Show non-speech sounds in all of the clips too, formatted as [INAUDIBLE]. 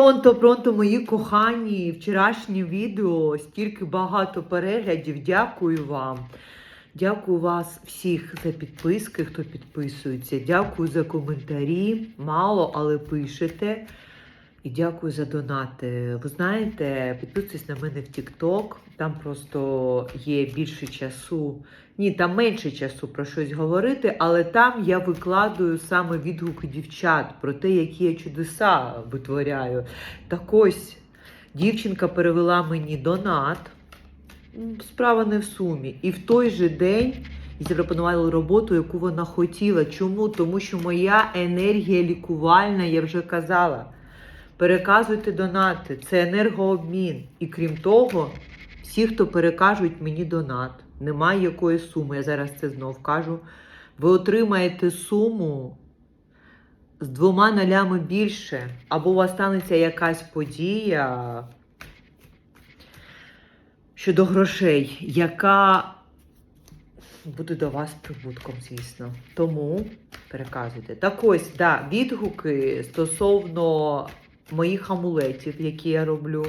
Пронто, пронто, мої кохані, вчорашнє відео, стільки багато переглядів. Дякую вам. Дякую вас всіх за підписки, хто підписується. Дякую за коментарі. Мало, але пишете. І дякую за донати. Ви знаєте, підписуйтесь на мене в TikTok. Там просто є більше часу. Ні, там менше часу про щось говорити, але там я викладую саме відгуки дівчат про те, які я чудеса витворяю. Так ось дівчинка перевела мені донат. Справа не в сумі. І в той же день їй запропонували роботу, яку вона хотіла. Чому? Тому що моя енергія лікувальна, я вже казала. Переказуйте донати, це енергообмін. І крім того, всі, хто перекажуть мені донат, немає якої суми, я зараз це знов кажу. Ви отримаєте суму з двома нолями більше, або у вас станеться якась подія щодо грошей, яка буде до вас прибутком, звісно. Тому переказуйте. Так ось, да, відгуки стосовно моїх амулетів, які я роблю.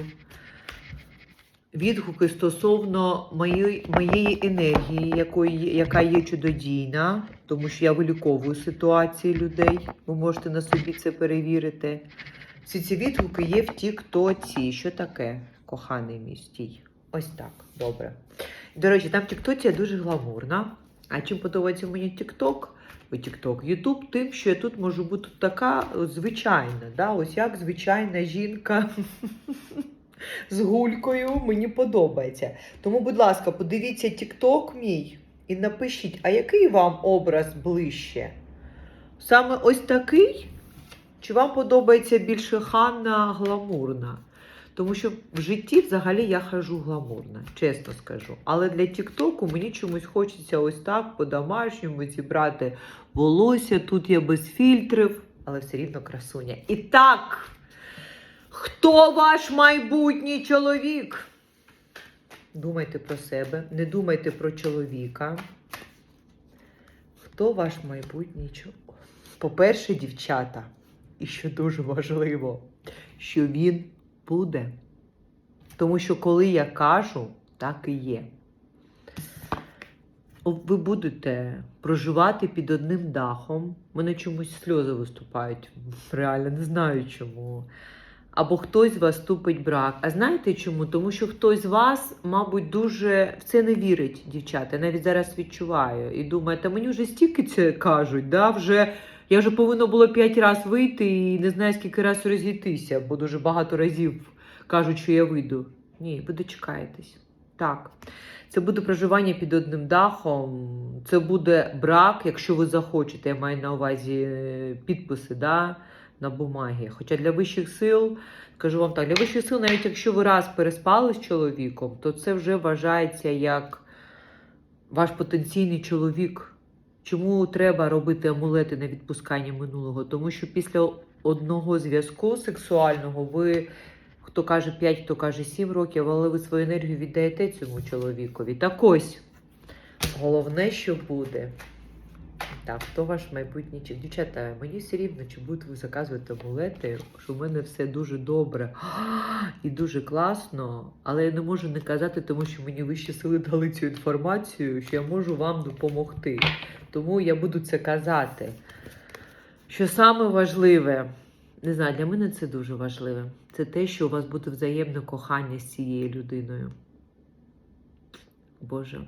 Відгуки стосовно моєї, моєї енергії, якої, яка є чудодійна, тому що я виліковую ситуації людей. Ви можете на собі це перевірити. Всі ці відгуки є в Тіктоці. Що таке, коханий мій стій? Ось так, добре. До речі, там в Тіктоці я дуже гламурна. А чим подобається мені Тікток? Тікток, Ютуб тим, що я тут можу бути така звичайна. Да? Ось як звичайна жінка [LAUGHS] з гулькою мені подобається. Тому, будь ласка, подивіться Тікток мій і напишіть, а який вам образ ближче? Саме ось такий? Чи вам подобається більше Ханна гламурна? Тому що в житті взагалі я хожу гламурна, чесно скажу. Але для Тіктоку мені чомусь хочеться ось так по-домашньому зібрати волосся. Тут я без фільтрів, але все рівно красуня. І так, хто ваш майбутній чоловік? Думайте про себе, не думайте про чоловіка. Хто ваш майбутній чоловік? По-перше, дівчата, і що дуже важливо, що він буде. Тому що коли я кажу, так і є. Ви будете проживати під одним дахом. У мене чомусь сльози виступають. Реально не знаю чому. Або хтось з вас вступить брак. А знаєте чому? Тому що хтось з вас, мабуть, дуже в це не вірить, дівчата. Я навіть зараз відчуваю. І думає, та мені вже стільки це кажуть, да? вже я вже повинна було п'ять разів вийти і не знаю, скільки разів розійтися, бо дуже багато разів кажуть, що я вийду. Ні, ви дочекаєтесь. Так. Це буде проживання під одним дахом, це буде брак, якщо ви захочете, я маю на увазі е, підписи да, на бумагі. Хоча для вищих сил, скажу вам так, для вищих сил, навіть якщо ви раз переспали з чоловіком, то це вже вважається як ваш потенційний чоловік. Чому треба робити амулети на відпускання минулого? Тому що після одного зв'язку сексуального ви, хто каже 5, хто каже 7 років, але ви свою енергію віддаєте цьому чоловікові. Так ось, головне, що буде. Так, хто ваш майбутній чоловік? Дівчата, мені все рівно, чи будете ви заказувати амулети, що в мене все дуже добре [GASPS] і дуже класно, але я не можу не казати, тому що мені вищі сили дали цю інформацію, що я можу вам допомогти. Тому я буду це казати. Що саме важливе, не знаю, для мене це дуже важливе. Це те, що у вас буде взаємне кохання з цією людиною. Боже.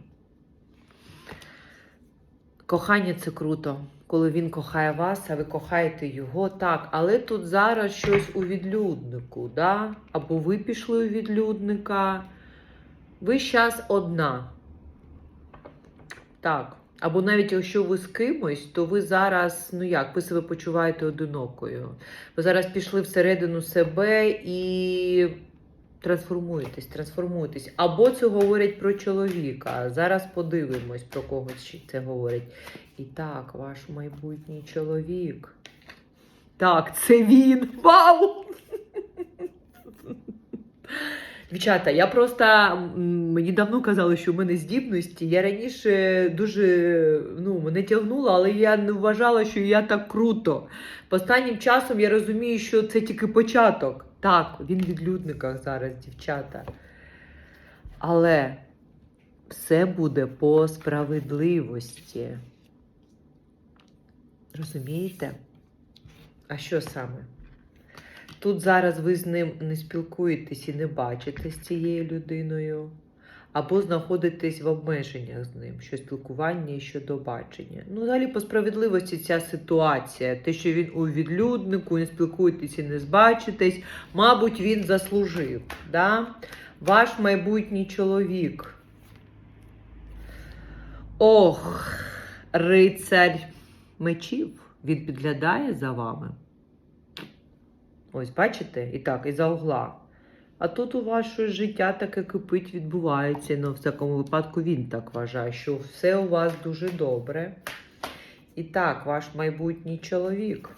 Кохання це круто, коли він кохає вас, а ви кохаєте його. Так, але тут зараз щось у відлюднику, да? або ви пішли у відлюдника. Ви зараз одна. Так. Або навіть якщо ви з кимось, то ви зараз, ну як, ви себе почуваєте одинокою. Ви зараз пішли всередину себе і трансформуєтесь, трансформуєтесь. Або це говорять про чоловіка. Зараз подивимось, про когось це говорять. І так, ваш майбутній чоловік. Так, це він. Вау! Дівчата, я просто мені давно казали, що в мене здібності. Я раніше дуже ну, мене тягнуло, але я не вважала, що я так круто. Останнім часом я розумію, що це тільки початок. Так, він в відлюдниках зараз, дівчата. Але все буде по справедливості. Розумієте? А що саме? Тут зараз ви з ним не спілкуєтесь і не бачитесь з цією людиною, або знаходитесь в обмеженнях з ним, що спілкування і щодо бачення. Ну, взагалі, по справедливості ця ситуація, те, що він у відлюднику, не спілкуєтесь і не збачитесь, мабуть, він заслужив. Да? Ваш майбутній чоловік. Ох, рицарь мечів. Він підглядає за вами. Ось, бачите? І так, і за угла. А тут у вас життя таке кипить, відбувається. Ну, в такому випадку він так вважає, що все у вас дуже добре. І так, ваш майбутній чоловік.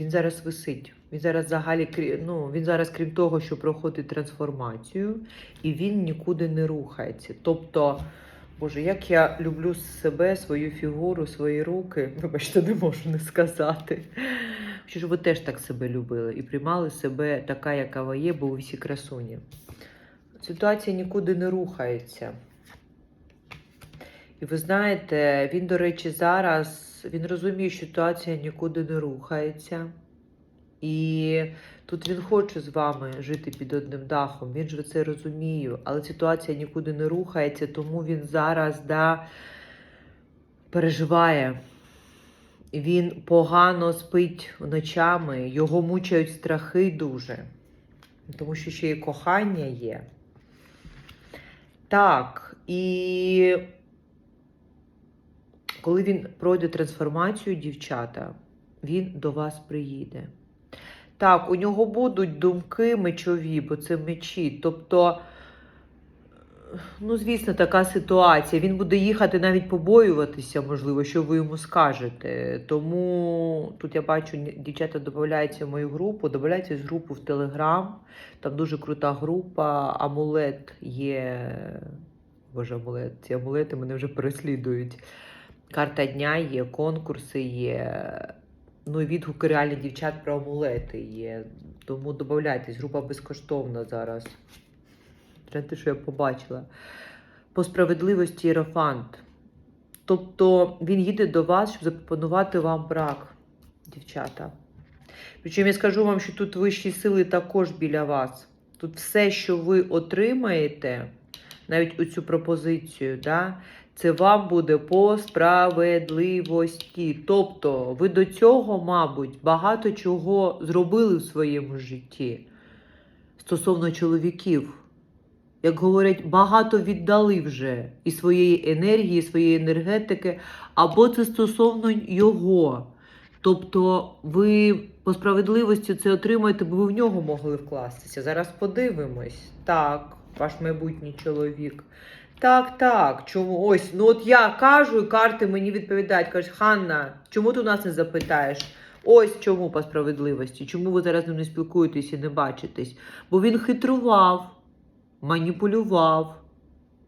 Він зараз висить. Він зараз взагалі, ну, він зараз, крім того, що проходить трансформацію, і він нікуди не рухається. Тобто, Боже, як я люблю себе, свою фігуру, свої руки. Вибачте, не можу не сказати. Що ж ви теж так себе любили і приймали себе така, яка ви є, бо ви всі красуні. Ситуація нікуди не рухається. І ви знаєте, він, до речі, зараз він розуміє, що ситуація нікуди не рухається. І тут він хоче з вами жити під одним дахом. Він же це розуміє, але ситуація нікуди не рухається, тому він зараз да, переживає. Він погано спить ночами, його мучають страхи дуже, тому що ще й кохання є. Так, і коли він пройде трансформацію, дівчата, він до вас приїде. Так, у нього будуть думки мечові, бо це мечі. Тобто, ну, звісно, така ситуація. Він буде їхати навіть побоюватися, можливо, що ви йому скажете. Тому тут я бачу, дівчата додаються в мою групу, додаються в групу в Телеграм. Там дуже крута група. Амулет є. Боже, амулет. Ці амулети мене вже переслідують. Карта дня є, конкурси є. Ну і відгуки реальні дівчат про амулети є. Тому додайтесь, група безкоштовна зараз. Знаєте, що я побачила? По справедливості Єрофант. Тобто він їде до вас, щоб запропонувати вам брак, дівчата. Причому я скажу вам, що тут вищі сили також біля вас. Тут все, що ви отримаєте, навіть оцю пропозицію, да, це вам буде по справедливості. Тобто, ви до цього, мабуть, багато чого зробили в своєму житті стосовно чоловіків. Як говорять, багато віддали вже і своєї енергії, і своєї енергетики, або це стосовно його. Тобто ви по справедливості це отримаєте, бо ви в нього могли вкластися. Зараз подивимось. Так, ваш майбутній чоловік. Так, так. Чому? Ось, ну от я кажу, і карти мені відповідають. Кажуть, Ханна, чому ти у нас не запитаєш? Ось чому по справедливості. Чому ви зараз не спілкуєтесь і не бачитесь? Бо він хитрував, маніпулював,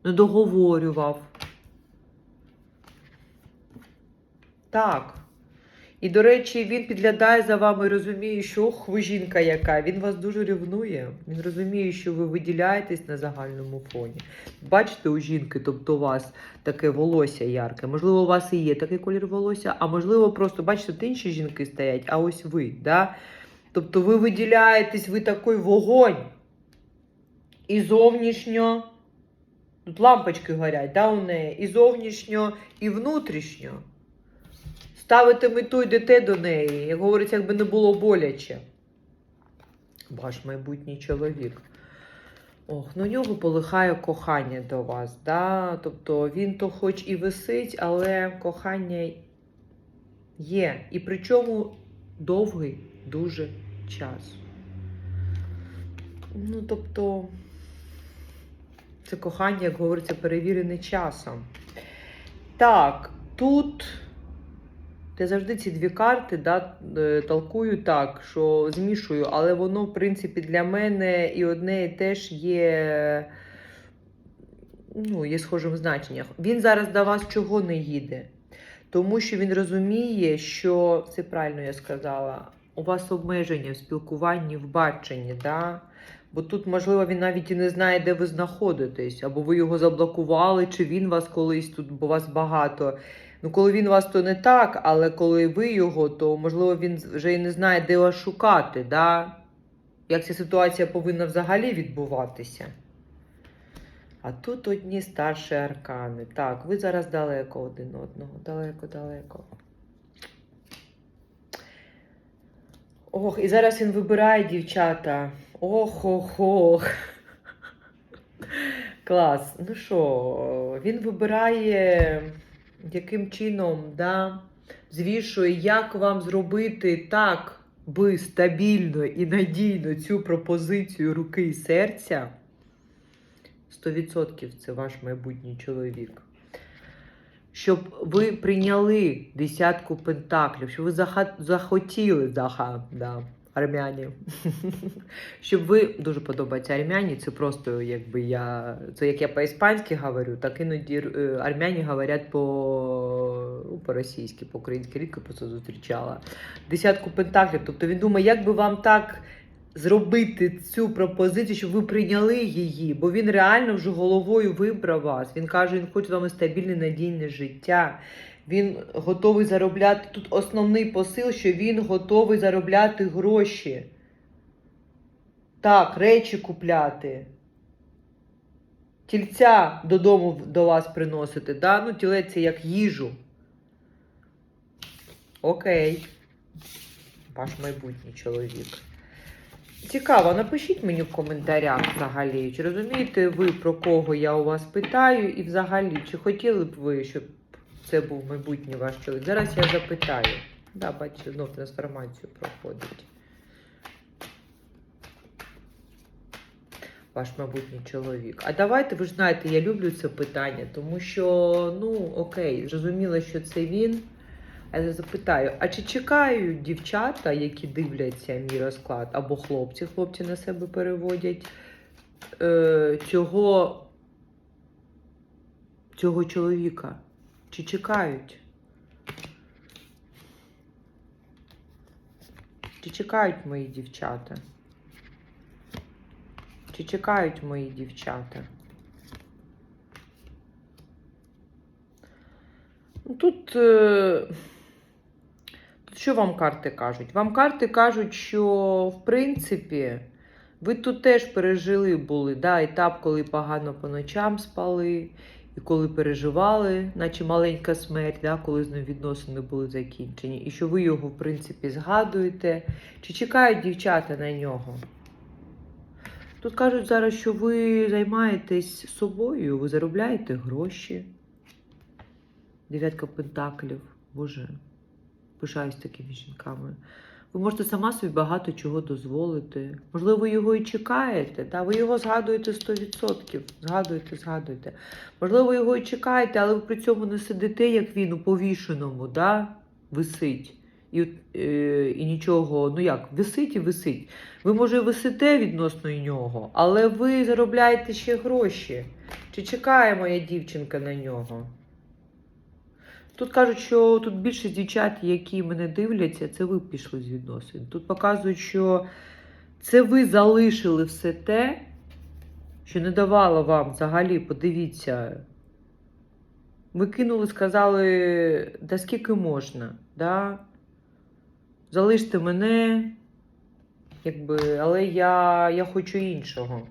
недоговорював. Так. І, до речі, він підглядає за вами і розуміє, що ох, ви жінка яка. Він вас дуже ревнує. Він розуміє, що ви виділяєтесь на загальному фоні. Бачите, у жінки, тобто у вас таке волосся ярке. Можливо, у вас і є такий колір волосся, а можливо, просто бачите, тут інші жінки стоять, а ось ви. Да? Тобто ви виділяєтесь, ви такий вогонь. І зовнішньо. Тут лампочки горять, да, у неї. І зовнішньо, і внутрішньо. Ставите мету, йдете до неї. Як говориться, якби не було боляче. Ваш майбутній чоловік. Ох, ну нього полихає кохання до вас. Да? Тобто він то хоч і висить, але кохання є. І причому довгий дуже час. Ну, тобто, це кохання, як говориться, перевірене часом. Так, тут. Я завжди ці дві карти да, е, толкую так, що змішую, але воно, в принципі, для мене і одне і теж є, ну, є схожим значенням. Він зараз до вас чого не їде? Тому що він розуміє, що все правильно я сказала, у вас обмеження в спілкуванні, в баченні, да? Бо тут, можливо, він навіть і не знає, де ви знаходитесь, або ви його заблокували, чи він вас колись тут, бо вас багато. Ну, коли він вас, то не так, але коли ви його, то можливо він вже і не знає, де вас шукати, да? як ця ситуація повинна взагалі відбуватися. А тут одні старші аркани. Так, ви зараз далеко один одного. Далеко, далеко. Ох, і зараз він вибирає дівчата. Ох, ох, ох. Клас. Ну що, він вибирає, яким чином, да, звішує, як вам зробити так би стабільно і надійно цю пропозицію руки і серця. 100% це ваш майбутній чоловік. Щоб ви прийняли десятку пентаклів, щоб ви захотіли, да, армяні. [LAUGHS] Щоб ви дуже подобається армяні, це просто якби я. Це як я по-іспанськи говорю, так іноді е, армяні говорять по, по-російськи, по-українськи, рідко просто зустрічала. Десятку пентаклів. Тобто він думає, як би вам так зробити цю пропозицію, щоб ви прийняли її, бо він реально вже головою вибрав вас. Він каже, він хоче з вами стабільне надійне життя. Він готовий заробляти. Тут основний посил, що він готовий заробляти гроші. Так, речі купляти. Тільця додому до вас приносити. Да? Ну, тілець як їжу. Окей. Ваш майбутній чоловік. Цікаво, напишіть мені в коментарях взагалі, чи розумієте ви, про кого я у вас питаю, і взагалі, чи хотіли б ви, щоб це був майбутній ваш чоловік? Зараз я запитаю. Да, бачите, знов трансформацію проходить. Ваш майбутній чоловік. А давайте, ви ж знаєте, я люблю це питання, тому що, ну, окей, зрозуміло, що це він. А я запитаю, а чи чекають дівчата, які дивляться мій розклад, або хлопці, хлопці на себе переводять е, цього, цього чоловіка? Чи чекають? Чи чекають мої дівчата? Чи чекають мої дівчата? Ну, Тут, е, тут що вам карти кажуть? Вам карти кажуть, що в принципі ви тут теж пережили були да, етап, коли погано по ночам спали, і коли переживали, наче маленька смерть, да, коли з ним відносини були закінчені, і що ви його, в принципі, згадуєте. Чи чекають дівчата на нього? Тут кажуть зараз, що ви займаєтесь собою, ви заробляєте гроші. Дев'ятка пентаклів. Боже, пишаюсь такими жінками. Ви можете сама собі багато чого дозволити. Можливо, його і чекаєте, та ви його згадуєте 100%. Згадуєте, згадуєте. Можливо, його і чекаєте, але ви при цьому не сидите, як він у повішеному, да? висить. І, е, і нічого, ну як, висить і висить. Ви, може, висите відносно нього, але ви заробляєте ще гроші. Чи чекає моя дівчинка на нього? Тут кажуть, що тут більшість дівчат, які мене дивляться, це ви пішли з відносин. Тут показують, що це ви залишили все те, що не давало вам взагалі, подивіться. Ви кинули, сказали, да скільки можна, да? залиште мене, якби, але я, я хочу іншого.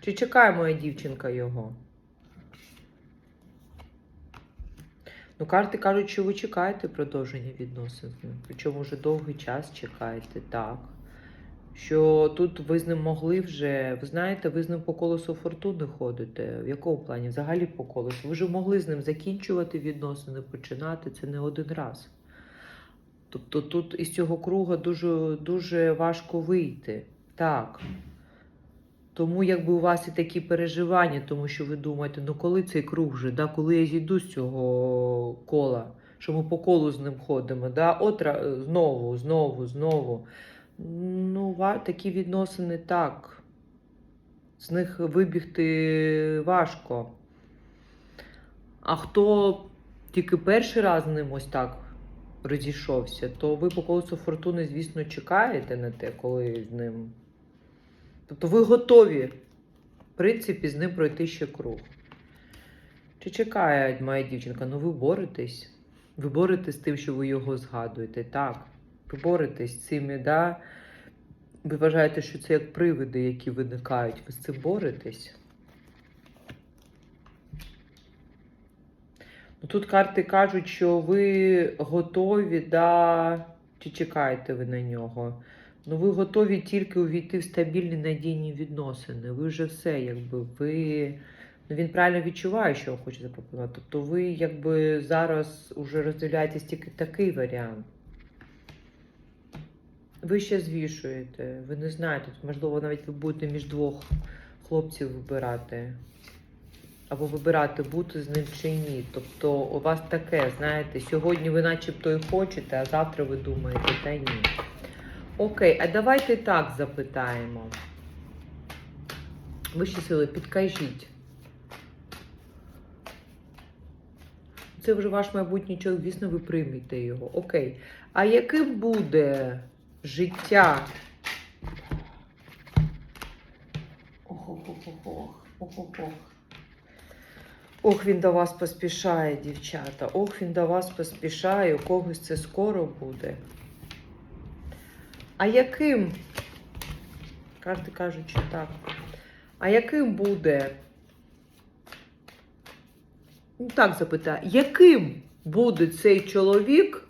Чи чекає моя дівчинка його? Ну, карти кажуть, що ви чекаєте продовження відносин. Причому вже довгий час чекаєте, так. Що тут ви з ним могли вже, ви знаєте, ви з ним по колесу фортуни ходите. В якому плані? Взагалі по колесу. Ви вже могли з ним закінчувати відносини, починати це не один раз. Тобто тут із цього круга дуже, дуже важко вийти. Так. Тому якби у вас і такі переживання, тому що ви думаєте, ну коли цей круг вже, да, коли я зійду з цього кола, що ми по колу з ним ходимо, да, от знову, знову, знову. Ну, такі відносини так. З них вибігти важко. А хто тільки перший раз з ним ось так розійшовся, то ви по колесу фортуни, звісно, чекаєте на те, коли з ним. Тобто ви готові, в принципі, з ним пройти ще круг. Чи чекає моя дівчинка? Ну ви боретесь. Ви боретесь з тим, що ви його згадуєте. Так. Ви боретесь з цими, да? Ви вважаєте, що це як привиди, які виникають. Ви з цим боретесь. Ну, Тут карти кажуть, що ви готові, да, чи чекаєте ви на нього. Ну, ви готові тільки увійти в стабільні надійні відносини. Ви вже все, якби ви. Ну, він правильно відчуває, що він хоче запропонувати. Тобто ви якби зараз уже розділяєтесь тільки такий варіант. Ви ще звішуєте, ви не знаєте, можливо, навіть ви будете між двох хлопців вибирати. Або вибирати, бути з ним чи ні. Тобто у вас таке, знаєте, сьогодні ви начебто і хочете, а завтра ви думаєте, та ні. Окей, а давайте так запитаємо. Вищі сили, підкажіть. Це вже ваш майбутній чоловік, звісно, ви приймете його. Окей. А яким буде життя? Ох-ох-ох-ох. Ох-ох-ох. Ох, він до вас поспішає, дівчата. Ох, він до вас поспішає, у когось це скоро буде. А яким? Карти кажуть, що так. А яким буде? Ну, так запитаю, яким буде цей чоловік,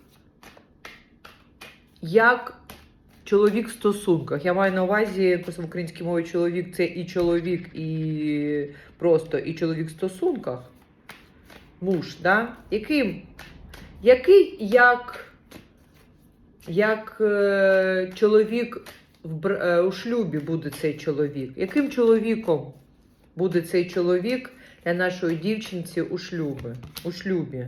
як чоловік в стосунках? Я маю на увазі, просто в українській мові чоловік це і чоловік, і просто і чоловік в стосунках. Муж, да? Яким? Який як, як е, чоловік е, у шлюбі буде цей чоловік? Яким чоловіком буде цей чоловік для нашої дівчинці у шлюбі? У шлюбі?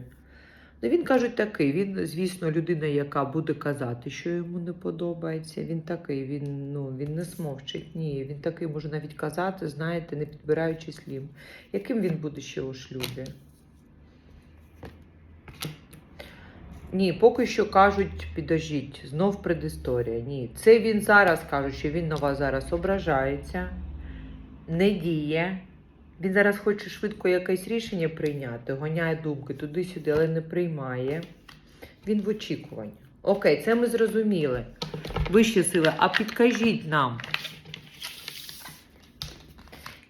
Ну, він кажуть такий, він, звісно, людина, яка буде казати, що йому не подобається. Він такий, він, ну, він не смовчить. Ні, він такий може навіть казати, знаєте, не підбираючи слів. Яким він буде ще у шлюбі? Ні, поки що кажуть, підожіть, знов предісторія. Ні, це він зараз каже, що він на вас зараз ображається, не діє. Він зараз хоче швидко якесь рішення прийняти, гоняє думки туди-сюди, але не приймає. Він в очікуванні. Окей, це ми зрозуміли. Вищі сили, а підкажіть нам,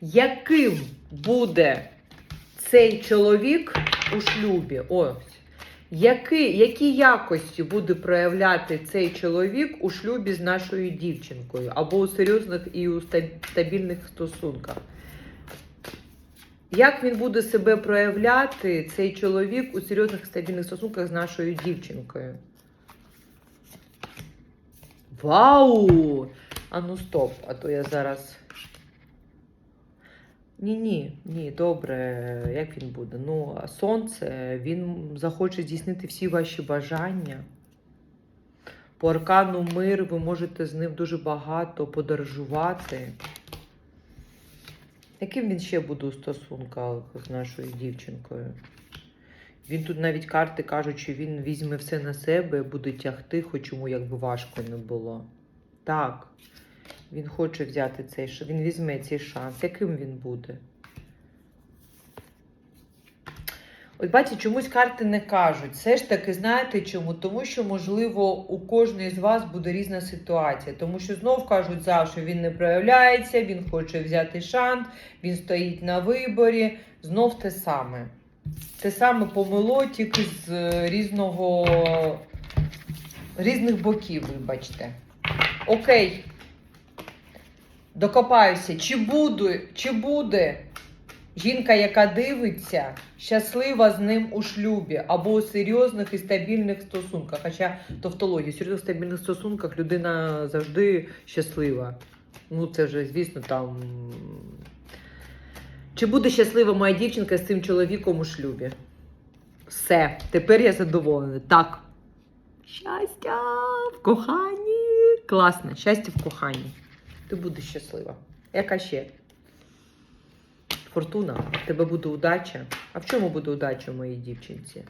яким буде цей чоловік у шлюбі? Ось. Які, які якості буде проявляти цей чоловік у шлюбі з нашою дівчинкою або у серйозних і у стабільних стосунках? Як він буде себе проявляти, цей чоловік, у серйозних стабільних стосунках з нашою дівчинкою? Вау! А ну стоп, а то я зараз. Ні, ні, ні, добре, як він буде? Ну, сонце, він захоче здійснити всі ваші бажання. По аркану мир ви можете з ним дуже багато подорожувати. Яким він ще буде у стосунках з нашою дівчинкою? Він тут навіть карти кажуть, що він візьме все на себе, буде тягти, хоч йому якби важко не було. Так, він хоче взяти цей шанс, він візьме цей шанс. Яким він буде? От бачите, чомусь карти не кажуть. Все ж таки, знаєте чому? Тому що, можливо, у кожної з вас буде різна ситуація. Тому що знов кажуть, за що він не проявляється, він хоче взяти шанс, він стоїть на виборі. Знов те саме. Те саме помило, тільки з е, різного різних боків, вибачте. Окей. Докопаюся, чи буде, чи буде жінка, яка дивиться, щаслива з ним у шлюбі або у серйозних і стабільних стосунках. Хоча тавтологія, в серйозних стабільних стосунках людина завжди щаслива. Ну, це вже, звісно, там. Чи буде щаслива моя дівчинка з цим чоловіком у шлюбі? Все, тепер я задоволена. Так. Щастя в коханні. Класно, щастя в коханні. Ти будеш щаслива. Яка ще? Фортуна, в тебе буде удача. А в чому буде удача моїй дівчинці?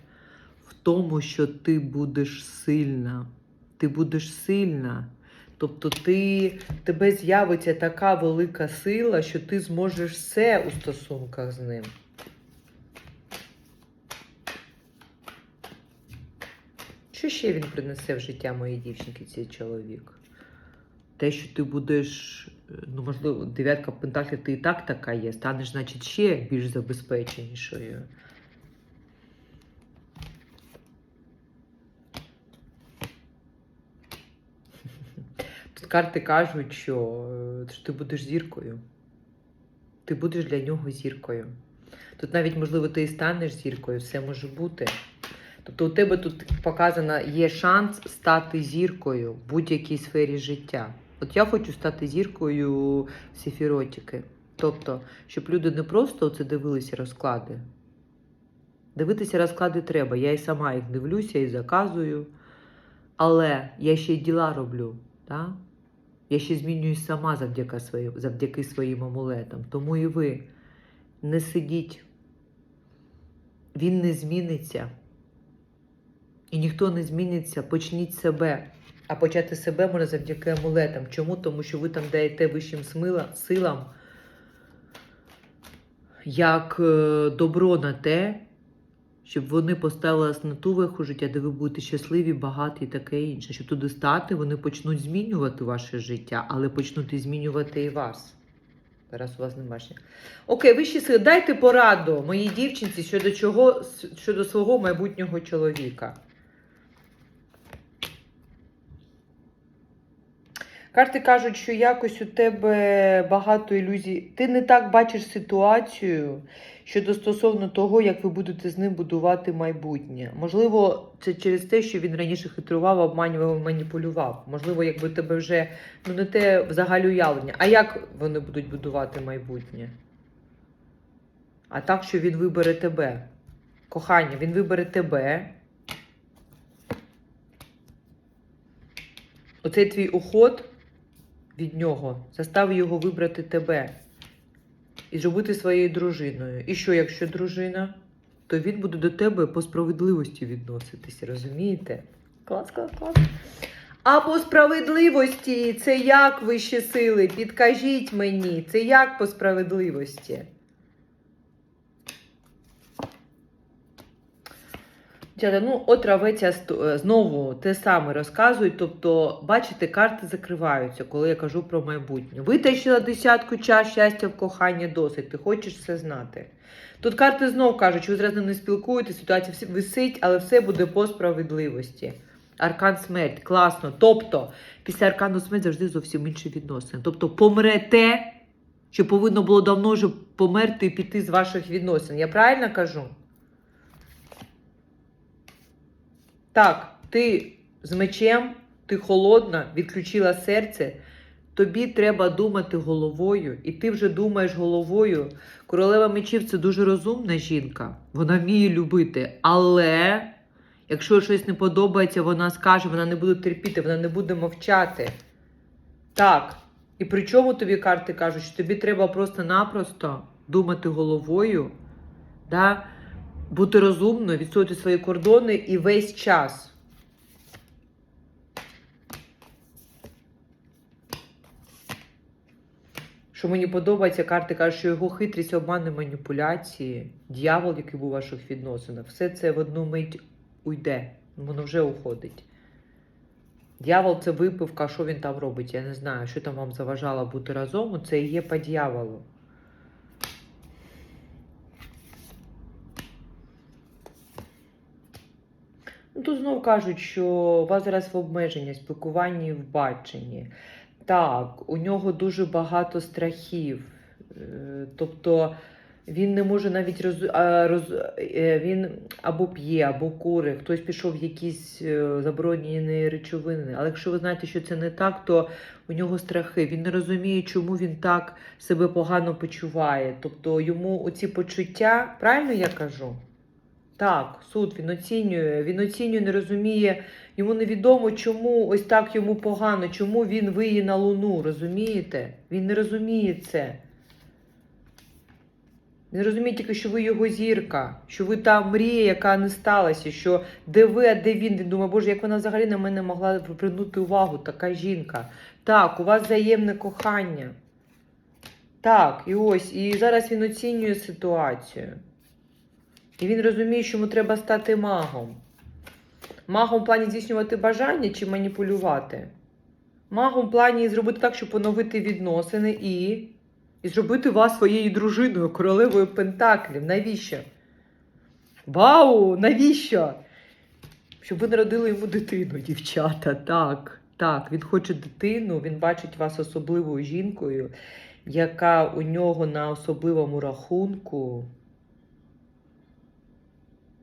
в тому, що ти будеш сильна. Ти будеш сильна. Тобто ти, тебе з'явиться така велика сила, що ти зможеш все у стосунках з ним. Що ще він принесе в життя моєї дівчинки, цей чоловік? Те, що ти будеш, е, ну можливо, дев'ятка пентаклів, ти і так така є, станеш, значить, ще більш забезпеченішою. Тут карти кажуть, е, що ти будеш зіркою. Ти будеш для нього зіркою. Тут навіть, можливо, ти і станеш зіркою, все може бути. Тобто у тебе тут показано є шанс стати зіркою в будь-якій сфері життя. От я хочу стати зіркою сефіротики. Тобто, щоб люди не просто це дивилися розклади. Дивитися розклади треба. Я і сама їх дивлюся і заказую. Але я ще й діла роблю. Так? Я ще змінююсь сама завдяки своїм, завдяки своїм амулетам. Тому і ви не сидіть. Він не зміниться. І ніхто не зміниться. Почніть себе. А почати себе можна завдяки амулетам. Чому? Тому що ви там даєте вищим силам як е, добро на те, щоб вони поставили вас на ту веху життя, де ви будете щасливі, багаті і таке інше. Щоб туди стати, вони почнуть змінювати ваше життя, але почнуть змінювати і вас. Зараз у вас не бачення. Окей, вищі сили, дайте пораду моїй дівчинці щодо чого, щодо свого майбутнього чоловіка. Карти кажуть, що якось у тебе багато ілюзій. Ти не так бачиш ситуацію щодо стосовно того, як ви будете з ним будувати майбутнє. Можливо, це через те, що він раніше хитрував, обманював, маніпулював. Можливо, якби тебе вже ну не те взагалі уявлення. А як вони будуть будувати майбутнє? А так, що він вибере тебе. Кохання, він вибере тебе. Оцей твій уход від нього застав його вибрати тебе і зробити своєю дружиною. І що, якщо дружина, то він буде до тебе по справедливості відноситися, розумієте? Клас, клас, клас. А по справедливості це як вищі сили? Підкажіть мені, це як по справедливості? Ну, от травеця е, знову те саме розказують. Тобто, бачите, карти закриваються, коли я кажу про майбутнє. Витащила десятку час щастя в коханні досить. Ти хочеш все знати. Тут карти знов кажуть, що ви зараз з ним не спілкуєтесь, ситуація висить, але все буде по справедливості. Аркан смерть, класно. Тобто, після аркану смерть завжди зовсім інші відносини. Тобто, помре те, що повинно було давно вже померти і піти з ваших відносин. Я правильно кажу? Так, ти з мечем, ти холодна, відключила серце. Тобі треба думати головою, і ти вже думаєш головою. Королева мечів це дуже розумна жінка. Вона вміє любити. Але якщо щось не подобається, вона скаже, вона не буде терпіти, вона не буде мовчати. Так. І при чому тобі карти кажуть, що тобі треба просто-напросто думати головою, да? Бути розумною, відстоювати свої кордони і весь час. Що мені подобається, карти кажуть, що його хитрість, обмани, маніпуляції, дьявол, який був у ваших відносинах, все це в одну мить уйде. Воно вже уходить. Дьявол це випивка, що він там робить? Я не знаю, що там вам заважало бути разом. Це і є по дьяволу. Ну, тут знову кажуть, що у вас зараз в обмеженні, спілкуванні в баченні. Так, у нього дуже багато страхів. Е, Тобто він не може навіть роз, роз, е, він або п'є, або кури, хтось пішов в якісь е, заборонені речовини. Але якщо ви знаєте, що це не так, то у нього страхи. Він не розуміє, чому він так себе погано почуває. Тобто йому оці почуття, правильно я кажу? Так, суд він оцінює, він оцінює, не розуміє. Йому невідомо, чому ось так йому погано, чому він виє на луну, розумієте? Він не розуміє це. Він розуміє тільки, що ви його зірка, що ви та мрія, яка не сталася, що де ви, а де він. Він думає, боже, як вона взагалі на мене могла привернути увагу, така жінка. Так, у вас взаємне кохання. Так, і ось, і зараз він оцінює ситуацію. І він розуміє, що йому треба стати магом. Магом в плані здійснювати бажання чи маніпулювати? Магом в плані зробити так, щоб поновити відносини і, і зробити вас своєю дружиною, королевою Пентаклів. Навіщо? Вау! Навіщо? Щоб ви народили йому дитину, дівчата. Так, так. Він хоче дитину, він бачить вас особливою жінкою, яка у нього на особливому рахунку.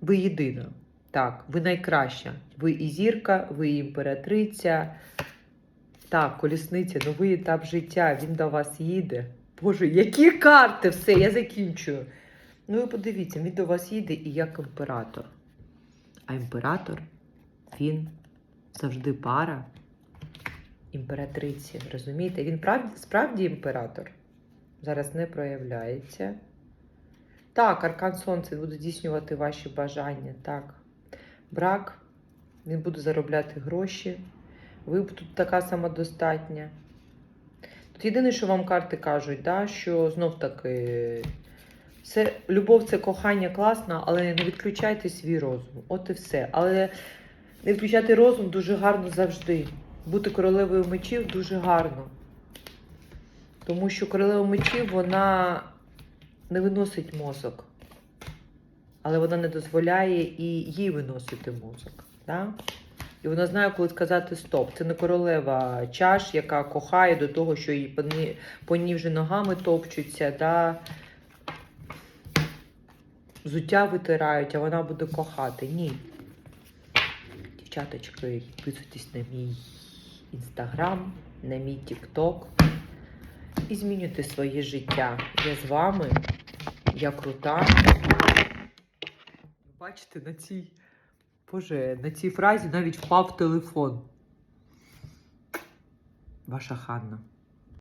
Ви єдина. Так, ви найкраща. Ви і зірка, ви і імператриця. Так, колісниця, новий етап життя. Він до вас їде. Боже, які карти! Все, я закінчую. Ну, ви подивіться, він до вас їде і як імператор. А імператор, він завжди пара імператриці. Розумієте? Він справді імператор. Зараз не проявляється. Так, аркан сонця буде здійснювати ваші бажання. Так. Брак, він буде заробляти гроші. Ви тут така самодостатня. Тут єдине, що вам карти кажуть, да, що знов таки це, любов це кохання класно, але не відключайте свій розум. От і все. Але не відключати розум дуже гарно завжди. Бути королевою мечів дуже гарно. Тому що королева мечів вона не виносить мозок, але вона не дозволяє і їй виносити мозок. Да? І вона знає, коли сказати стоп. Це не королева чаш, яка кохає до того, що її по ній, вже ногами топчуться, да? взуття витирають, а вона буде кохати. Ні. Дівчаточки, підписуйтесь на мій інстаграм, на мій тікток і змінюйте своє життя. Я з вами, я крута. Бачите, на цій, Боже, на цій фразі навіть впав телефон. Ваша Ханна.